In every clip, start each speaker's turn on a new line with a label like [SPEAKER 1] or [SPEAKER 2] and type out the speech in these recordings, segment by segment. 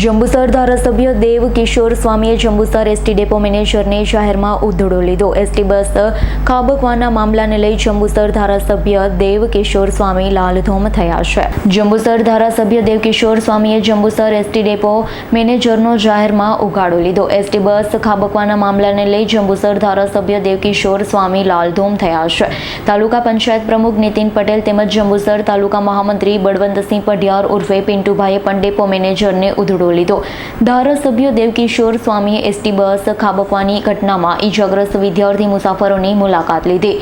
[SPEAKER 1] જંબુસર ધારાસભ્ય દેવ કિશોર સ્વામીએ Jambusar ST depot મેનેજરને જાહેરમાં ઉધડો લીધો. એસટી બસ ખાબકવાના મામલાને લઈ જંબુસર ધારાસભ્ય દેવ કિશોર સ્વામી લાલધોમ થયા છે. જંબુસર ધારાસભ્ય દેવ કિશોર સ્વામીએ જંબુસર એસટી ડેપો મેનેજરનો જાહેરમાં ઉગાડો લીધો. એસટી બસ ખાબકવાના મામલાને લઈ જંબુસર ધારાસભ્ય દેવ કિશોર સ્વામી લાલધોમ થયા છે. તાલુકા પંચાયત પ્રમુખ નીતિન પટેલ તેમજ જંબુસર તાલુકા મહામંત્રી બળવંતસિંહ પઢિયાર ઉર્ફે પિન્ટુભાઈએ પણ ડેપો મેનેજરને ઉધડો લીધો. ધારાસભ્ય દેવકિશોર સ્વામીએ એસટી બસ ખાબકવાની ઘટનામાં ઈજાગ્રસ્ત વિદ્યાર્થી મુસાફરોની મુલાકાત લીધી.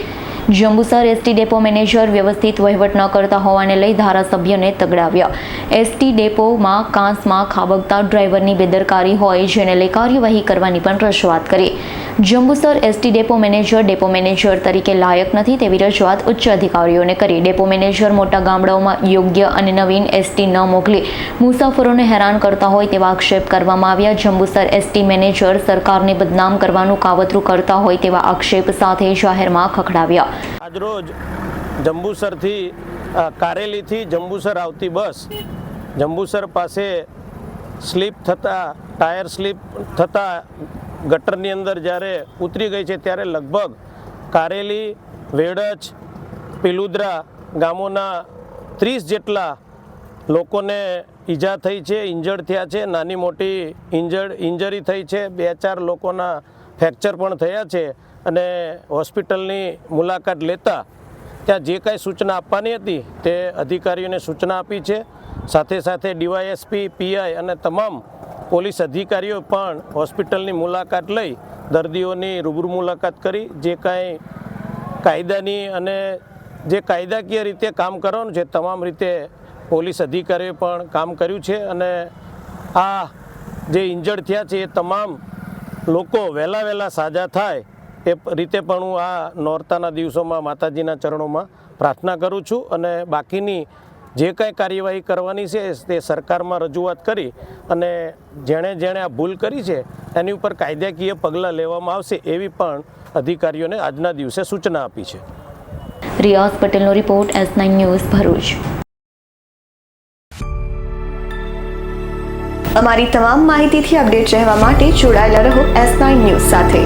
[SPEAKER 1] જંબુસર એસટી ડેપો મેનેજર વ્યવસ્થિત વહીવટ ન કરતા હોવાને લઈ ધારાસભ્યને તગડાવ્યા. એસટી ડેપોમાં કાંસમાં ખાબકતા ડ્રાઈવરની બેદરકારી હોય, જેને લઈ કાર્યવાહી કરવાની પણ રજૂઆત કરી. Jambusar ST depot manager depot manager તરીકે લાયક નથી તેવી રજૂઆત ઉચ્ચ અધિકારીઓને કરી. ડેપો મેનેજર મોટા ગામડાઓમાં યોગ્ય અને નવીન એસટી ન મોકલી. મુસાફરોને હેરાન કરતા હોય તેવા આક્ષેપ કરવામાં આવ્યા. જંબુસર એસટી મેનેજર સરકારને બદનામ કરવાનું કાવતરું કરતા હોય તેવા આક્ષેપ સાથે જાહેરમાં ખખડાવ્યા.
[SPEAKER 2] આજરોજ જંબુસરથી કારેલીથી જંબુસર આવતી બસ જંબુસર પાસે સ્લીપ થતાં, ટાયર સ્લીપ થતાં ગટરની અંદર જ્યારે ઉતરી ગઈ છે ત્યારે લગભગ કારેલી વેડચ પિલુદ્રા ગામોના ત્રીસ જેટલા લોકોને ઈજા થઈ છે, ઇન્જર્ડ થયા છે. નાની મોટી ઇન્જર્ડ, ઇન્જરી થઈ છે. બે ચાર લોકોના ફ્રેક્ચર પણ થયા છે અને હોસ્પિટલની મુલાકાત લેતા ત્યાં જે કાંઈ સૂચના આપવાની હતી તે અધિકારીઓને સૂચના આપી છે. સાથે સાથે ડીવાયએસપી, પીઆઈ અને તમામ પોલીસ અધિકારીઓ પણ હોસ્પિટલની મુલાકાત લઈ દર્દીઓની રૂબરૂ મુલાકાત કરી. જે કાંઈ કાયદાની અને જે કાયદાકીય રીતે કામ કરવાનું છે, તમામ રીતે પોલીસ અધિકારીઓએ પણ કામ કર્યું છે અને આ જે ઇન્જર્ડ થયા છે, એ તમામ લોકો વહેલા વહેલા સાજા થાય એ રીતે પણ હું આ નોરતાના દિવસોમાં, માતાજીના ચરણોમાં પ્રાર્થના કરું છું અને બાકીની જે કાંઈ કાર્યવાહી કરવાની છે તે સરકારમાં રજૂઆત કરી અને જેણે જેણે આ ભૂલ કરી છે એની ઉપર કાયદાકીય પગલાં લેવામાં આવશે એવી પણ અધિકારીઓને આજના દિવસે સૂચના આપી છે.
[SPEAKER 1] રિયાઝ પટેલનો report S nine news Bharuch.
[SPEAKER 3] અમારી તમામ માહિતીથી અપડેટ રહેવા માટે જોડાયેલા રહો એસ નાઇન ન્યૂઝ સાથે.